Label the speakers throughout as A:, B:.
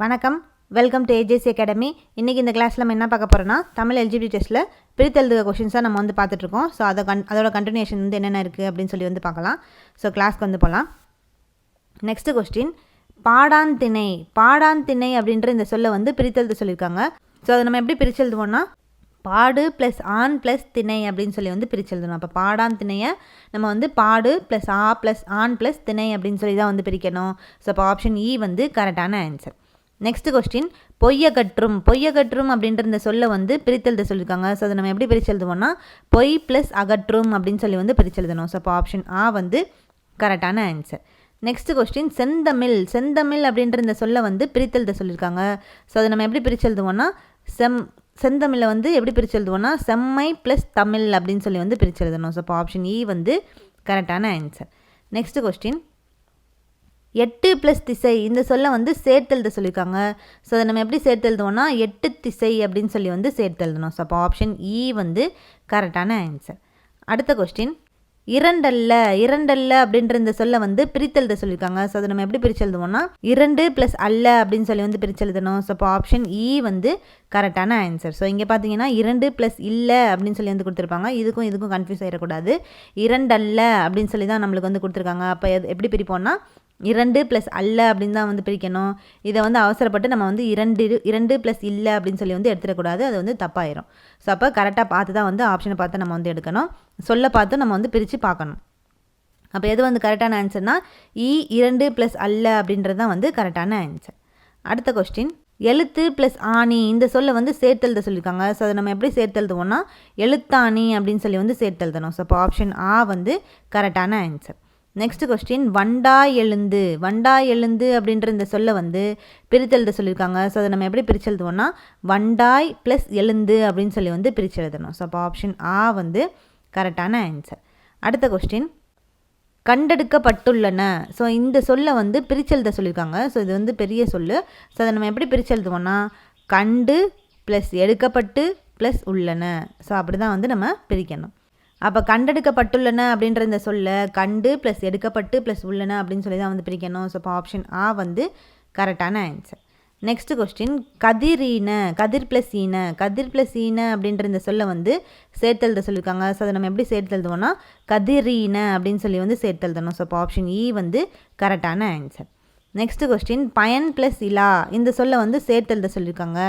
A: வணக்கம். Welcome to AJC academy இன்றைக்கி இந்த கிளாஸில் நம்ம என்ன பார்க்க போகிறோம்னா தமிழ் எல்ஜிபி டெஸ்ட்டில் பிரித்தெழுதுக கொஷின்ஸாக நம்ம வந்து பார்த்துட்ருக்கோம் ஸோ அதை கன் அதோட கண்டினியூஷன் வந்து என்னென்ன இருக்குது அப்படின்னு சொல்லி வந்து பார்க்கலாம். ஸோ கிளாஸ்க்கு வந்து போகலாம் நெக்ஸ்ட்டு கொஸ்டின் பாடான் திணை பாடான் திணை அப்படின்ற இந்த சொல்லை வந்து பிரித்தெழுத சொல்லியிருக்காங்க. ஸோ அதை நம்ம எப்படி பிரிச்செழுதுவோம்னா பாடு ப்ளஸ் ஆண் ப்ளஸ் திணை அப்படின்னு சொல்லி வந்து பிரிச்செழுதணும் அப்போ பாடான் திணையை நம்ம வந்து பாடு ப்ளஸ் ஆ ப்ளஸ் ஆண் ப்ளஸ் திணை அப்படின்னு சொல்லி தான் வந்து பிரிக்கணும். ஸோ அப்போ ஆப்ஷன் இ வந்து கரெக்டான ஆன்சர் நெக்ஸ்ட் கொஸ்டின் பொய்யகற்றும். பொய்யகற்றும் அப்படின்ற இந்த சொல்ல வந்து பிரித்தெழுத சொல்லியிருக்காங்க. ஸோ அதை நம்ம எப்படி பிரிச்செழுதுவோம்னா பொய் ப்ளஸ் அகற்றும் அப்படின்னு சொல்லி வந்து பிரிச்செழுதணும் ஸோ அப்போ ஆப்ஷன் ஆ வந்து கரெக்டான ஆன்சர் நெக்ஸ்ட் கொஸ்டின் செந்தமிழ். செந்தமிழ் அப்படின்ற இந்த சொல்ல வந்து பிரித்தெழுத சொல்லியிருக்காங்க. ஸோ அதை நம்ம எப்படி பிரிச்செழுதுவோம்னா செம் செந்தமிழை வந்து எப்படி பிரிச்செழுதுவோம்னா செம்மை ப்ளஸ் தமிழ் அப்படின்னு சொல்லி வந்து பிரிச்செழுதணும் ஸோ அப்போ ஆப்ஷன் இ e வந்து கரெக்டான ஆன்சர் நெக்ஸ்ட் கொஸ்டின் எட்டு ப்ளஸ் திசை. இந்த சொல்ல வந்து சேர்த்தெழுத சொல்லியிருக்காங்க. ஸோ அதை நம்ம எப்படி சேர்த்தெழுதுவோம்னா எட்டு திசை அப்படின்னு சொல்லி வந்து சேர்த்தெழுதணும். ஸோ அப்போ ஆப்ஷன் இ e வந்து கரெக்டான ஆன்சர் அடுத்த கொஸ்டின் இரண்டல்ல இரண்டல்ல அப்படின்ற இந்த சொல்ல வந்து பிரித்தெழுத சொல்லியிருக்காங்க. ஸோ அதை நம்ம எப்படி பிரிச்செழுதுவோம்னா இரண்டு ப்ளஸ் அல்ல அப்படின்னு சொல்லி வந்து பிரிச்செழுதணும் ஸோ அப்போ ஆப்ஷன் இ e வந்து கரெக்டான ஆன்சர் ஸோ இங்கே பார்த்தீங்கன்னா இரண்டு ப்ளஸ் இல்லை அப்படின்னு சொல்லி வந்து கொடுத்துருப்பாங்க. இதுக்கும் இதுக்கும் கன்ஃபியூஸ் ஆகிடக்கூடாது இரண்டல்ல அப்படின்னு சொல்லி தான் நம்மளுக்கு வந்து கொடுத்துருக்காங்க. அப்போ எப்படி பிரிப்போம்னா இரண்டு ப்ளஸ் அல்ல அப்படின்னு தான் வந்து பிரிக்கணும். இதை வந்து அவசரப்பட்டு நம்ம வந்து இரண்டு இரண்டு ப்ளஸ் இல்லை அப்படின்னு சொல்லி வந்து எடுத்துடக்கூடாது. அது வந்து தப்பாயிரும். ஸோ அப்போ கரெக்டாக பார்த்து தான் வந்து ஆப்ஷனை பார்த்து நம்ம வந்து எடுக்கணும். சொல்ல பார்த்து நம்ம வந்து பிரித்து பார்க்கணும். அப்போ எது வந்து கரெக்டான ஆன்சர்னால் இ இரண்டு ப்ளஸ் அல்ல அப்படின்றது தான் வந்து கரெக்டான ஆன்சர் அடுத்த கொஸ்டின் எழுத்து ப்ளஸ் ஆணி இந்த சொல்லை வந்து சேர்த்தெழுத சொல்லியிருக்காங்க. ஸோ அதை நம்ம எப்படி சேர்த்தெழுதுவோம்னா எழுத்தாணி அப்படின்னு சொல்லி வந்து சேர்த்தெழுதணும். ஸோ அப்போ ஆப்ஷன் ஆ வந்து கரெக்டான ஆன்சர் நெக்ஸ்ட் கொஸ்டின் வண்டா எழுந்து. வண்டா எழுந்து அப்படின்ற இந்த சொல்லை வந்து பிரித்தெழுத சொல்லியிருக்காங்க. ஸோ அதை நம்ம எப்படி பிரிச்செழுதுவோம்னா வண்டாய் ப்ளஸ் எழுந்து அப்படின்னு சொல்லி வந்து பிரிச்செழுதணும் ஸோ அப்போ ஆப்ஷன் ஆ வந்து கரெக்டான ஆன்சர் அடுத்த கொஸ்டின் கண்டெடுக்கப்பட்டுள்ளன. ஸோ இந்த சொல்லை வந்து பிரிச்செழுத சொல்லியிருக்காங்க. ஸோ இது வந்து பெரிய சொல் ஸோ அதை நம்ம எப்படி பிரிச்செழுதுவோம்னா கண்டு ப்ளஸ் எடுக்கப்பட்டு ப்ளஸ் உள்ளன. ஸோ அப்படி தான் வந்து நம்ம பிரிக்கணும். அப்போ கண்டெடுக்கப்பட்டுள்ளன அப்படின்ற இந்த சொல்ல கண்டு ப்ளஸ் எடுக்கப்பட்டு ப்ளஸ் உள்ளன அப்படின்னு சொல்லி தான் வந்து பிரிக்கணும். ஸோ இப்போ ஆப்ஷன் ஆ வந்து கரெக்டான ஆன்சர் நெக்ஸ்ட் கொஸ்டின் கதிர் ஈன கதிர் ப்ளஸ் ஈன. கதிர் ப்ளஸ் ஈன அப்படின்ற இந்த சொல்ல வந்து சேர்த்தெழுத சொல்லியிருக்காங்க ஸோ அதை நம்ம எப்படி சேர்த்தெழுதுவோம்னா ஈன அப்படின்னு சொல்லி வந்து சேர்த்தெழுதணும். ஸோ இப்போ ஆப்ஷன் இ வந்து கரெக்டான ஆன்சர் நெக்ஸ்ட் கொஸ்டின் பயன் ப்ளஸ் இலா. இந்த சொல்ல வந்து சேர்த்தெழுத சொல்லியிருக்காங்க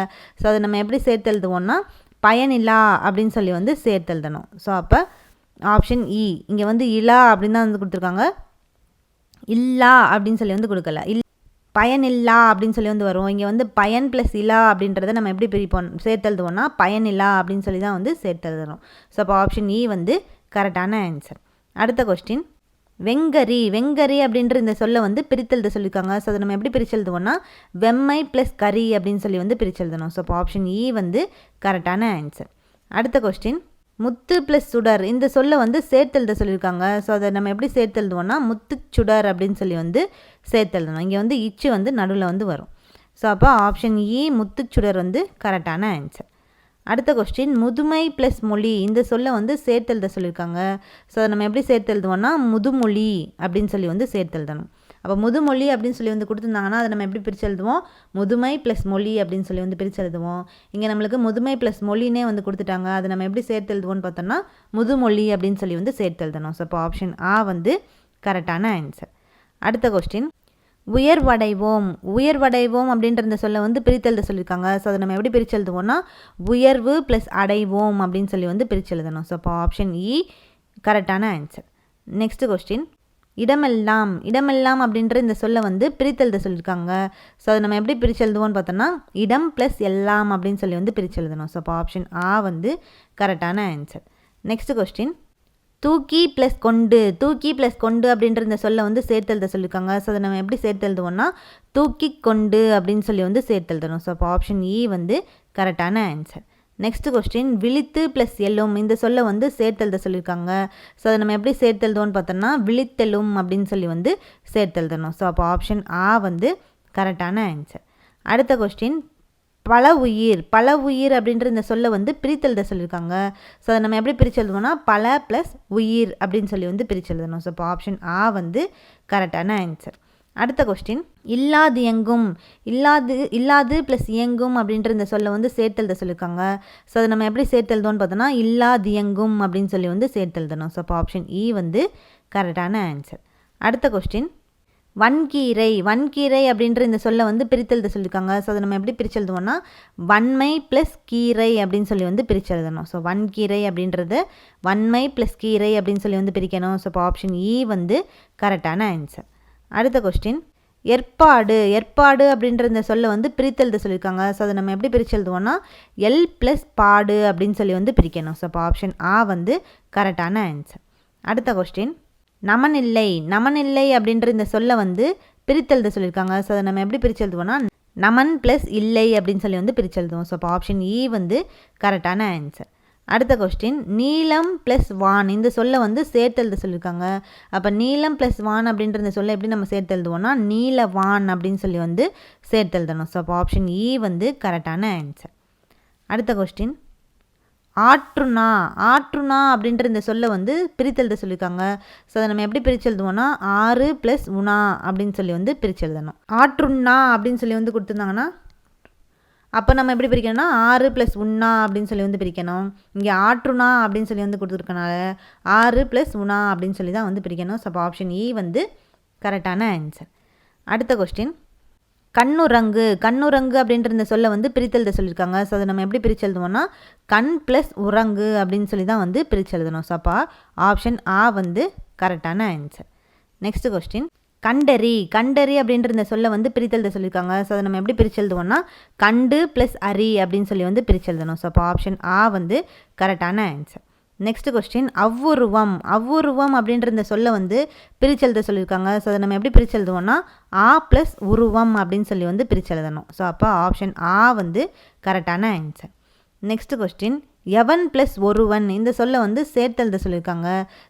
A: ஸோ அதை நம்ம எப்படி சேர்த்தெழுதுவோம்னா பயனில்லா அப்படின்னு சொல்லி வந்து சேர்த்தெழுதணும். ஸோ அப்போ ஆப்ஷன் இ e, இங்கே வந்து இலா அப்படின்னு தான் வந்து கொடுத்துருக்காங்க. இல்லா அப்படின்னு சொல்லி வந்து கொடுக்கல. இல் பயனில்லா அப்படின்னு சொல்லி வந்து வரும். இங்கே வந்து பயன் ப்ளஸ் இலா அப்படின்றத நம்ம எப்படி பிரிப்போம் சேர்த்தெழுதுவோம்னா பயனில்லா அப்படின்னு சொல்லி தான் வந்து சேர்த்தெழுதணும். ஸோ அப்போ ஆப்ஷன் இ வந்து கரெக்டான ஆன்சர் அடுத்த கொஸ்டின் வெங்கரி வெங்கரி அப்படின்ற இந்த சொல்லை வந்து பிரித்தெழுத சொல்லியிருக்காங்க. ஸோ அதை நம்ம எப்படி பிரிச்செழுதுவோம்னா வெம்மை ப்ளஸ் கரி அப்படின்னு சொல்லி வந்து பிரிச்செழுதணும் ஸோ அப்போ ஆப்ஷன் இ e வந்து கரெக்டான ஆன்சர் அடுத்த கொஸ்டின் முத்து ப்ளஸ் சுடர். இந்த சொல்லை வந்து சேர்த்தெழுத சொல்லியிருக்காங்க. ஸோ அதை நம்ம எப்படி சேர்த்தெழுதுவோம்னா முத்து சுடர் அப்படின்னு சொல்லி வந்து சேர்த்தெழுதணும். இங்கே வந்து இச்சு வந்து நடுவில் வந்து வரும். ஸோ அப்போ ஆப்ஷன் இ e, முத்துச்சுடர் வந்து கரெக்டான ஆன்சர் அடுத்த கொஸ்டின் முதுமை ப்ளஸ் மொழி. இந்த சொல்லை வந்து சேர்த்தெழுத சொல்லியிருக்காங்க. ஸோ அதை நம்ம எப்படி சேர்த்தெழுதுவோம்னா முதுமொழி அப்படின்னு சொல்லி வந்து சேர்த்தெழுதணும். அப்போ முதுமொழி அப்படின்னு சொல்லி வந்து கொடுத்துருந்தாங்கன்னா அதை நம்ம எப்படி பிரித்து எழுதுவோம் முதுமை ப்ளஸ் மொழி அப்படின்னு சொல்லி வந்து பிரித்து எழுதுவோம் இங்கே நம்மளுக்கு முதுமை ப்ளஸ் மொழினே வந்து கொடுத்துட்டாங்க. அதை நம்ம எப்படி சேர்த்து எழுதுவோம்னு பார்த்தோம்னா முதுமொழி அப்படின்னு சொல்லி வந்து சேர்த்து எழுதணும் ஸோ இப்போ ஆப்ஷன் ஆ வந்து கரெக்டான ஆன்சர் அடுத்த கொஸ்டின் உயர்வடைவோம். உயர்வடைவோம் அப்படின்ற இந்த சொல்ல வந்து பிரித்தெழுத சொல்லியிருக்காங்க. ஸோ அதை நம்ம எப்படி பிரித்து எழுதுவோம்னா உயர்வு ப்ளஸ் அடைவோம் அப்படின்னு சொல்லி வந்து பிரித்து எழுதணும் ஸோ அப்போ ஆப்ஷன் இ கரெக்டான ஆன்சர் நெக்ஸ்ட் கொஸ்டின் இடமெல்லாம் இடமெல்லாம் அப்படின்ற இந்த சொல்லை வந்து பிரித்தெழுத சொல்லியிருக்காங்க. ஸோ அதை நம்ம எப்படி பிரித்து எழுதுவோம்னு பார்த்தோம்னா இடம் ப்ளஸ் எல்லாம் அப்படின்னு சொல்லி வந்து பிரித்து எழுதணும் ஸோ அப்போ ஆப்ஷன் ஆ வந்து கரெக்டான ஆன்சர் நெக்ஸ்ட் கொஸ்டின் தூக்கி ப்ளஸ் கொண்டு தூக்கி ப்ளஸ் கொண்டு அப்படின்ற இந்த சொல்லை வந்து சேர்த்தெழுத சொல்லியிருக்காங்க. ஸோ அதை நம்ம எப்படி சேர்த்தெழுதுவோம்னா தூக்கி கொண்டு அப்படின்னு சொல்லி வந்து சேர்த்தெழுதணும். ஸோ அப்போ ஆப்ஷன் இ e வந்து கரெக்டான ஆன்சர் நெக்ஸ்ட் கொஸ்டின் விழித்து ப்ளஸ் எல்லும் இந்த சொல்லை வந்து சேர்த்தெழுத சொல்லியிருக்காங்க. ஸோ அதை நம்ம எப்படி சேர்த்தெழுதுவோம்னு பார்த்தோம்னா விழித்தெழும் அப்படின்னு சொல்லி வந்து சேர்த்தெழுதணும். ஸோ அப்போ ஆப்ஷன் ஆ வந்து கரெக்டான ஆன்சர் அடுத்த கொஸ்டின் பல உயிர் பல உயிர் அப்படின்ற இந்த சொல்லை வந்து பிரித்தெழுத சொல்லியிருக்காங்க. ஸோ அதை நம்ம எப்படி பிரித்து எழுதுவோம்னா பல ப்ளஸ் உயிர் அப்படின்னு சொல்லி வந்து பிரித்து எழுதணும் ஸோ இப்போ ஆப்ஷன் ஆ வந்து கரெக்டான ஆன்சர் அடுத்த கொஸ்டின் இல்லாது இயங்கும் இல்லாது இல்லாது ப்ளஸ் இயங்கும் அப்படின்ற இந்த சொல்லை வந்து சேர்த்தெழுத சொல்லியிருக்காங்க. ஸோ அதை நம்ம எப்படி சேர்த்தெழுதோன்னு பார்த்தோன்னா இல்லாது இயங்கும் அப்படின்னு சொல்லி வந்து சேர்த்தெழுதணும். ஸோ அப்போ ஆப்ஷன் இ வந்து கரெக்டான ஆன்சர் அடுத்த கொஸ்டின் வன்கீரை வன்கீரை அப்படின்ற இந்த சொல்லை வந்து பிரித்தெழுத சொல்லியிருக்காங்க. ஸோ அதை நம்ம எப்படி பிரிச்செழுதுவோம்னா எழுதுவோம்னா வன்மை ப்ளஸ் கீரை அப்படின்னு சொல்லி வந்து பிரிச்செழுதணும் எழுதணும் ஸோ வன்கீரை அப்படின்றது வன்மை ப்ளஸ் கீரை அப்படின்னு சொல்லி வந்து பிரிக்கணும். ஸோ இப்போ ஆப்ஷன் இ e வந்து கரெக்டான ஆன்சர் அடுத்த கொஸ்டின் ஏற்பாடு ஏற்பாடு அப்படின்ற இந்த சொல்லை வந்து பிரித்தெழுத சொல்லியிருக்காங்க. ஸோ அதை நம்ம எப்படி பிரிச்செழுதுவோம்னா எல் ப்ளஸ் பாடு அப்படின்னு சொல்லி வந்து பிரிக்கணும். ஸோ இப்போ ஆப்ஷன் ஆ வந்து கரெக்டான ஆன்சர் அடுத்த கொஸ்டின் நமனில்லை நமனில்லை அப்படின்ற இந்த சொல்லை வந்து பிரித்தெழுத சொல்லியிருக்காங்க. ஸோ அதை நம்ம எப்படி பிரித்து எழுதுவோம்னா நமன் ப்ளஸ் இல்லை அப்படின்னு சொல்லி வந்து பிரித்து எழுதுவோம் ஸோ அப்போ ஆப்ஷன் இ e வந்து கரெக்டான ஆன்சர் அடுத்த கொஸ்டின் நீலம் ப்ளஸ் வான். இந்த சொல்லை வந்து சேர்த்து எழுத சொல்லியிருக்காங்க. அப்போ நீலம் ப்ளஸ் வான் அப்படின்ற இந்த சொல்லை எப்படி நம்ம சேர்த்து எழுதுவோம்னா நீல வான் அப்படின்னு சொல்லி வந்து சேர்த்து எழுதணும் ஸோ அப்போ ஆப்ஷன் இ e வந்து கரெக்டான ஆன்சர் அடுத்த கொஸ்டின் ஆற்றுனா ஆற்றுனா அப்படின்ற இந்த சொல்லை வந்து பிரித்தெழுத சொல்லியிருக்காங்க. ஸோ அதை நம்ம எப்படி பிரித்து எழுதுவோம்னா ஆறு ப்ளஸ் உணா அப்படின்னு சொல்லி வந்து பிரித்து எழுதணும் ஆற்றுண்ணா அப்படின்னு சொல்லி வந்து கொடுத்துருந்தாங்கன்னா அப்போ நம்ம எப்படி பிரிக்கணும்னா ஆறு ப்ளஸ் உண்ணா அப்படின்னு சொல்லி வந்து பிரிக்கணும். இங்கே ஆற்றுனா அப்படின்னு சொல்லி வந்து கொடுத்துருக்கனால ஆறு ப்ளஸ் உணா அப்படின்னு சொல்லி தான் வந்து பிரிக்கணும். ஸோ அப்போ ஆப்ஷன் இ வந்து கரெக்டான ஆன்சர் அடுத்த கொஸ்டின் கண்ணுரங்கு கண்ணுரங்கு அப்படின்ற இந்த சொல்ல வந்து பிரித்தெழுத சொல்லியிருக்காங்க. ஸோ அதை நம்ம எப்படி பிரித்து எழுதுவோம்னா கண் ப்ளஸ் உரங்கு அப்படின்னு சொல்லி தான் வந்து பிரித்து எழுதணும் ஸோ அப்போ ஆப்ஷன் ஆ வந்து கரெக்டான ஆன்சர் நெக்ஸ்ட் கொஸ்டின் கண்டறி கண்டறி அப்படின்ற இந்த சொல்ல வந்து பிரித்தெழுத சொல்லியிருக்காங்க. ஸோ அதை நம்ம எப்படி பிரித்து எழுதுவோம்னா கண்டு ப்ளஸ் அரி அப்படின்னு சொல்லி வந்து பிரித்து எழுதணும் ஸோ அப்போ ஆப்ஷன் ஆ வந்து கரெக்டான ஆன்சர் நெக்ஸ்ட் கொஸ்டின் அவ்வுருவம். அவ்வுருவம் அப்படின்ற இந்த சொல்ல வந்து பிரிச்செழுத சொல்லியிருக்காங்க. ஸோ அதை நம்ம எப்படி பிரிச்செழுதுவோம்னா ஆ ப்ளஸ் உருவம் அப்படின்னு சொல்லி வந்து பிரிச்செழுதணும். எழுதணும் ஸோ அப்போ ஆப்ஷன் ஆ வந்து கரெக்டான ஆன்சர் நெக்ஸ்ட் கொஸ்டின் எவன் ப்ளஸ் ஒருவன்? இந்த சொல்லை வந்து சேர்த்தெழுத சொல்லியிருக்காங்க.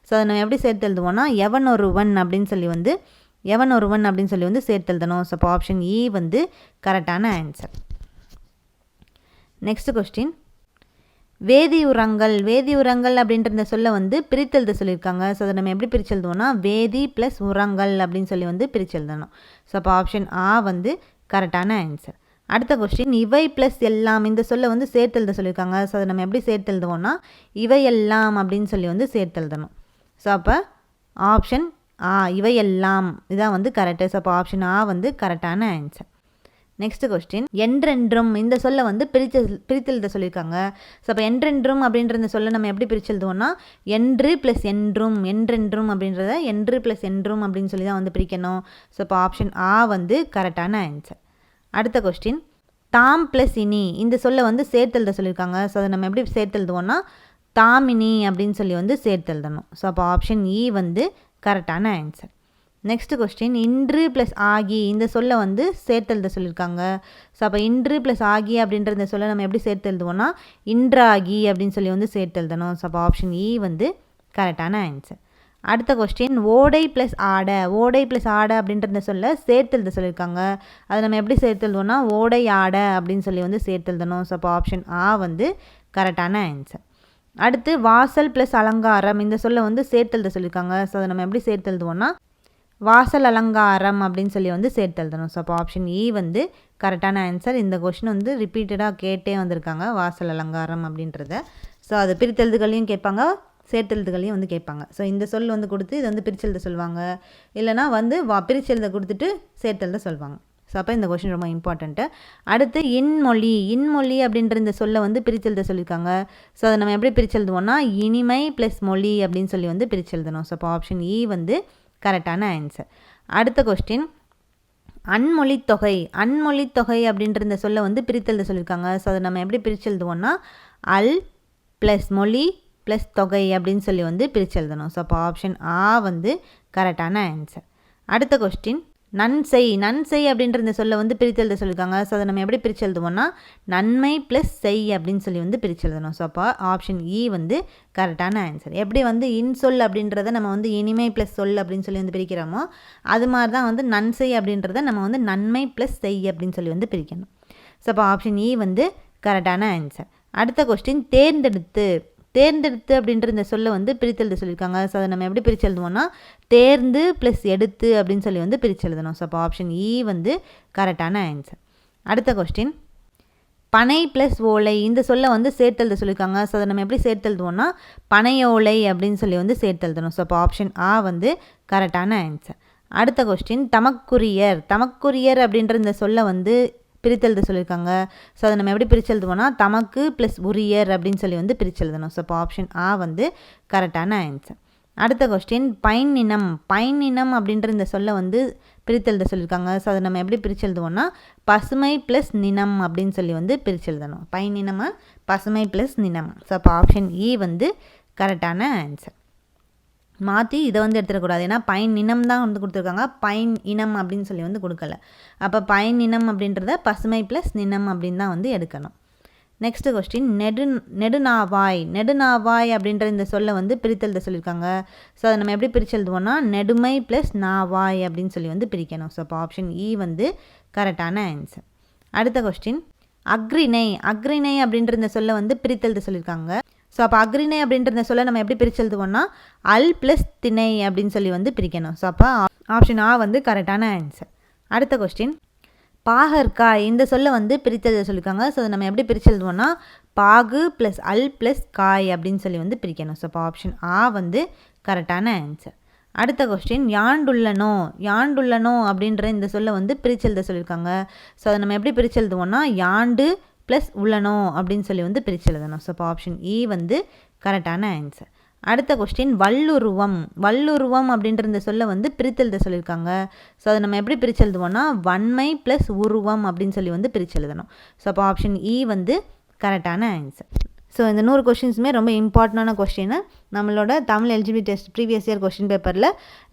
A: ஸோ அதை நம்ம எப்படி சேர்த்து எழுதுவோம்னா எவன் ஒருவன் அப்படின்னு சொல்லி வந்து எவன் ஒருவன் அப்படின்னு சொல்லி வந்து சேர்த்தெழுதணும். ஸோ அப்போ ஆப்ஷன் இ வந்து கரெக்டான ஆன்சர் நெக்ஸ்ட் கொஸ்டின் வேதியுரங்கள் வேதியுரங்கள் அப்படின்ற இந்த சொல்ல வந்து பிரித்தெழுத சொல்லியிருக்காங்க. ஸோ அதை நம்ம எப்படி பிரித்து எழுதுவோம்னா வேதி ப்ளஸ் உரங்கள் அப்படின்னு சொல்லி வந்து பிரித்து எழுதணும் ஸோ அப்போ ஆப்ஷன் ஆ வந்து கரெக்டான ஆன்சர் அடுத்த கொஸ்டின் இவை ப்ளஸ் எல்லாம் இந்த சொல்ல வந்து சேர்த்தெழுத சொல்லியிருக்காங்க. ஸோ அதை நம்ம எப்படி சேர்த்தெழுதுவோம்னா இவை எல்லாம் அப்படின்னு சொல்லி வந்து சேர்த்தெழுதணும். ஸோ அப்போ ஆப்ஷன் ஆ இவையெல்லாம் இதான் வந்து கரெக்டு ஸோ அப்போ ஆப்ஷன் ஆ வந்து கரெக்டான ஆன்சர் நெக்ஸ்ட் கொஸ்டின் என்றென்றும் இந்த சொல்லை வந்து பிரித்து பிரித்தெழுத சொல்லியிருக்காங்க. ஸோ அப்போ என்றென்றும் அப்படின்ற இந்த சொல்லை நம்ம எப்படி பிரித்து எழுதுவோம்னா என்று ப்ளஸ் என்றும் என்றென்றும் அப்படின்றத என்று ப்ளஸ் என்றும் அப்படின்னு சொல்லி தான் வந்து பிரிக்கணும். ஸோ இப்போ ஆப்ஷன் ஆ வந்து கரெக்டான ஆன்சர் அடுத்த கொஸ்டின் தாம் ப்ளஸ் இனி இந்த சொல்லை வந்து சேர்த்தெழுத சொல்லியிருக்காங்க. ஸோ அதை நம்ம எப்படி சேர்த்தெழுதுவோம்னா தாமினி அப்படின்னு சொல்லி வந்து சேர்த்தெழுதணும் ஸோ அப்போ ஆப்ஷன் இ e வந்து கரெக்டான ஆன்சர் நெக்ஸ்ட் கொஸ்டின் இன்று ப்ளஸ் ஆகி இந்த சொல்லை வந்து சேர்த்தெழுத சொல்லியிருக்காங்க. ஸோ அப்போ இன்று ப்ளஸ் ஆகி அப்படின்ற இந்த சொல்லை நம்ம எப்படி சேர்த்து எழுதுவோம்னா இன்றாகி அப்படின்னு சொல்லி வந்து சேர்த்து எழுதணும் ஸோ அப்போ ஆப்ஷன் இ e வந்து கரெக்டான ஆன்சர் அடுத்த கொஸ்டின் ஓடை ப்ளஸ் ஆடை. ஓடை ப்ளஸ் ஆடை அப்படின்ற இந்த சொல்ல சேர்த்தெழுத சொல்லியிருக்காங்க. அதை நம்ம எப்படி சேர்த்தெழுதுவோம்னா ஓடை ஆடை அப்படின்னு சொல்லி வந்து சேர்த்தெழுதணும். ஸோ அப்போ ஆப்ஷன் ஆ வந்து கரெக்டான ஆன்சர் அடுத்து வாசல் ப்ளஸ் அலங்காரம். இந்த சொல்ல வந்து சேர்த்தெழுத சொல்லியிருக்காங்க. ஸோ அதை நம்ம எப்படி சேர்த்தெழுதுவோம்னா வாசல் அலங்காரம் அப்படின்னு சொல்லி வந்து சேர்த்து எழுதணும். ஸோ அப்போ ஆப்ஷன் இ e வந்து கரெக்டான ஆன்சர் இந்த கொஷின் வந்து ரிப்பீட்டடாக கேட்டே வந்திருக்காங்க வாசல் அலங்காரம் அப்படின்றத. ஸோ அது பிரித்தெழுதுகளையும் கேட்பாங்க சேர்த்தெழுதுகளையும் வந்து கேட்பாங்க. ஸோ இந்த சொல் வந்து கொடுத்து இதை வந்து பிரிச்செழுத சொல்லுவாங்க. இல்லைனா வந்து வா பிரிச்செழுத கொடுத்துட்டு சேர்த்தெழுத சொல்லுவாங்க. ஸோ அப்போ இந்த கொஷின் ரொம்ப இம்பார்ட்டண்ட்டு அடுத்து இன்மொழி. இன்மொழி அப்படின்ற இந்த சொல்லை வந்து பிரிச்செழுத சொல்லியிருக்காங்க. ஸோ அதை நம்ம எப்படி பிரிச்செழுதுவோம்னா இனிமை ப்ளஸ் மொழி அப்படின்னு சொல்லி வந்து பிரிச்செழுதணும் ஸோ அப்போ ஆப்ஷன் இ e வந்து கரெக்டான ஆன்சர் அடுத்த கொஸ்டின் அன்மொழித் தொகை. அன்மொழித் தொகை அப்படின்ற இந்த சொல்ல வந்து பிரித்தெழுத சொல்லியிருக்காங்க. ஸோ அதை நம்ம எப்படி பிரித்து எழுதுவோம்னா அல் ப்ளஸ் மொழி ப்ளஸ் தொகை அப்படின்னு சொல்லி வந்து பிரிச்செழுதணும் எழுதணும் ஸோ அப்போ ஆப்ஷன் ஆ வந்து கரெக்டான ஆன்சர் அடுத்த கொஸ்டின் நன்செய் நன்செய் அப்படின்ற இந்த சொல்ல வந்து பிரித்து எழுத சொல்லியிருக்காங்க. ஸோ அதை நம்ம எப்படி பிரித்து எழுதுவோம்னா நன்மை ப்ளஸ் செய் அப்படின்னு சொல்லி வந்து பிரித்து எழுதணும். ஸோ அப்போ ஆப்ஷன் இ e வந்து கரெக்டான ஆன்சர் எப்படி வந்து இன்சொல் அப்படின்றத நம்ம வந்து இனிமை ப்ளஸ் சொல் அப்படின்னு சொல்லி வந்து பிரிக்கிறோமோ அது மாதிரி தான் வந்து நன்செய் அப்படின்றத நம்ம வந்து நன்மை ப்ளஸ் செய் அப்படின்னு சொல்லி வந்து பிரிக்கணும். ஸோ அப்போ ஆப்ஷன் இ e வந்து கரெக்டான ஆன்சர் அடுத்த கொஸ்டின் தேர்ந்தெடுத்து தேர்ந்தெடுத்து அப்படின்ற இந்த சொல்லை வந்து பிரித்தெழுத சொல்லியிருக்காங்க. ஸோ அதை நம்ம எப்படி பிரித்து எழுதுவோம்னா தேர்ந்து ப்ளஸ் எடுத்து அப்படின்னு சொல்லி வந்து பிரித்து எழுதணும் ஸோ அப்போ ஆப்ஷன் இ e வந்து கரெக்டான ஆன்சர் அடுத்த கொஸ்டின் பனை ப்ளஸ் ஓலை இந்த சொல்லை வந்து சேர்த்தெழுத சொல்லியிருக்காங்க. ஸோ அதை நம்ம எப்படி சேர்த்தெழுதுவோம்னா பனையோலை அப்படின்னு சொல்லி வந்து சேர்த்தெழுதணும். ஸோ அப்போ ஆப்ஷன் ஆ வந்து கரெக்டான ஆன்சர் அடுத்த கொஸ்டின் தமக்குரியர். தமக்குரியர் அப்படின்ற இந்த சொல்லை வந்து பிரித்தெழுத சொல்லியிருக்காங்க. ஸோ அதை நம்ம எப்படி பிரித்து எழுதுவோம்னா தமக்கு ப்ளஸ் உரியர் அப்படின்னு சொல்லி வந்து பிரிச்செழுதணும் ஸோ இப்போ ஆப்ஷன் ஆ வந்து கரெக்டான ஆன்சர் அடுத்த கொஸ்டின் பைன் இனம். பைன் இனம் அப்படின்ற இந்த சொல்ல வந்து பிரித்தெழுத சொல்லியிருக்காங்க. ஸோ அதை நம்ம எப்படி பிரித்து எழுதுவோம்னா பசுமை ப்ளஸ் நினம் அப்படின்னு சொல்லி வந்து பிரிச்செழுதணும் பைன் இனமாக பசுமை ப்ளஸ் நினம். ஸோ அப்போ ஆப்ஷன் இ வந்து கரெக்டான ஆன்சர் மாற்றி இதை வந்து எடுத்துடக்கூடாது. ஏன்னா பயன் இனம் தான் வந்து கொடுத்துருக்காங்க. பயன் இனம் அப்படின்னு சொல்லி வந்து கொடுக்கல. அப்போ பயன் இனம் அப்படின்றத பசுமை ப்ளஸ் நினம் அப்படின்னு தான் வந்து எடுக்கணும். நெக்ஸ்ட் கொஸ்டின் நெடு நெடுநாவாய். நெடுநாவாய் அப்படின்ற இந்த சொல்லை வந்து பிரித்தெழுத சொல்லியிருக்காங்க. ஸோ அதை நம்ம எப்படி பிரித்து எழுதுவோம்னா நெடுமை ப்ளஸ் நாவாய் அப்படின்னு சொல்லி வந்து பிரிக்கணும். ஸோ அப்போ ஆப்ஷன் இ வந்து கரெக்டான ஆன்சர் அடுத்த கொஸ்டின் அக்ரிணை. அக்ரிணை அப்படின்ற இந்த சொல்லை வந்து பிரித்தெழுத சொல்லியிருக்காங்க. ஸோ அப்போ அக்ரிணை அப்படின்ற சொல்ல நம்ம எப்படி பிரித்து எழுதுவோம்னா அல் ப்ளஸ் திணை அப்படின்னு சொல்லி வந்து பிரிக்கணும். ஸோ அப்போ ஆப்ஷன் ஆ வந்து கரெக்டான ஆன்சர் அடுத்த கொஸ்டின் பாகற்காய் இந்த சொல்ல வந்து பிரித்தெழுத சொல்லியிருக்காங்க. ஸோ அதை நம்ம எப்படி பிரித்து எழுதுவோம்னா பாகு ப்ளஸ் அல் ப்ளஸ் காய் அப்படின்னு சொல்லி வந்து பிரிக்கணும். ஸோ அப்போ ஆப்ஷன் ஆ வந்து கரெக்டான ஆன்சர் அடுத்த கொஸ்டின் யாண்டுள்ளனோ யாண்டுள்ளனோ அப்படின்ற இந்த சொல்ல வந்து பிரிச்செழுத சொல்லியிருக்காங்க. ஸோ அதை நம்ம எப்படி பிரித்து யாண்டு ப்ளஸ் உள்ளனோ அப்படின்னு சொல்லி வந்து பிரித்து எழுதணும். ஸோ இப்போ ஆப்ஷன் இ வந்து கரெக்டான ஆன்சர் அடுத்த கொஸ்டின் வல்லுருவம். வல்லுருவம் அப்படின்ற இந்த வந்து பிரித்தெழுத சொல்லியிருக்காங்க. ஸோ அதை நம்ம எப்படி பிரித்து எழுதுவோம்னா வன்மை ப்ளஸ் உருவம் அப்படின்னு சொல்லி வந்து பிரித்து எழுதணும். ஸோ அப்போ ஆப்ஷன் இ e வந்து கரெக்டான ஆன்சர் ஸோ இந்த நூறு கொஷின்ஸுமே ரொம்ப இம்பார்ட்டண்டான கொஷின் நம்மளோட Tamil LGB test previous year question பேப்பரில்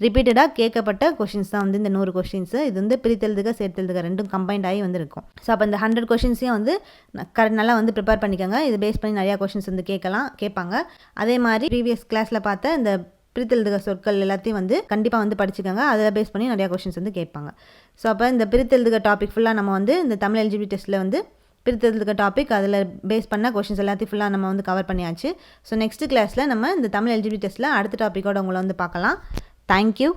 A: ரிப்பீட்டடாக கேட்கப்பட்ட கொஷின்ஸ் தான் வந்து இந்த நூறு கொஷின்ஸு இது வந்து பிரித்தெழுதுக சேர்த்தெழுதுக ரெண்டும் கம்பைண்ட் ஆகி வந்துருக்கும். ஸோ அப்போ இந்த ஹண்ட்ரட் கொஷின்ஸையும் வந்து கரெக்ட் நல்லா வந்து ப்ரிப்பேர் பண்ணிக்கோங்க. இது பேஸ் பண்ணி நிறையா கொஷின்ஸ் வந்து கேட்கலாம் கேட்பாங்க. அதே மாதிரி ப்ரீவியஸ் கிளாஸில் பார்த்த இந்த பிரித்தெழுதுக சொற்கள் எல்லாத்தையும் வந்து கண்டிப்பாக வந்து படிச்சுக்கோங்க. அதில் பேஸ் பண்ணி நிறையா கொஷின்ஸ் வந்து கேட்பாங்க. ஸோ அப்போ இந்த பிரித்தெழுதுக டாபிக் ஃபுல்லாக நம்ம வந்து இந்த தமிழ் எல்ஜிபி டெஸ்ட்டில் வந்து பிரித்தெழுதுக டாபிக் அதில் பேஸ் பண்ண கொஷின்ஸ் எல்லாத்தையும் ஃபுல்லாக நம்ம வந்து கவர் பண்ணியாச்சு. ஸோ நெக்ஸ்ட் கிளாஸில் நம்ம இந்த தமிழ் எலிஜிபிலிட்டி டெஸ்ட்டில் அடுத்த டாப்பிக்கோட உங்களை வந்து பார்க்கலாம். தேங்க்யூ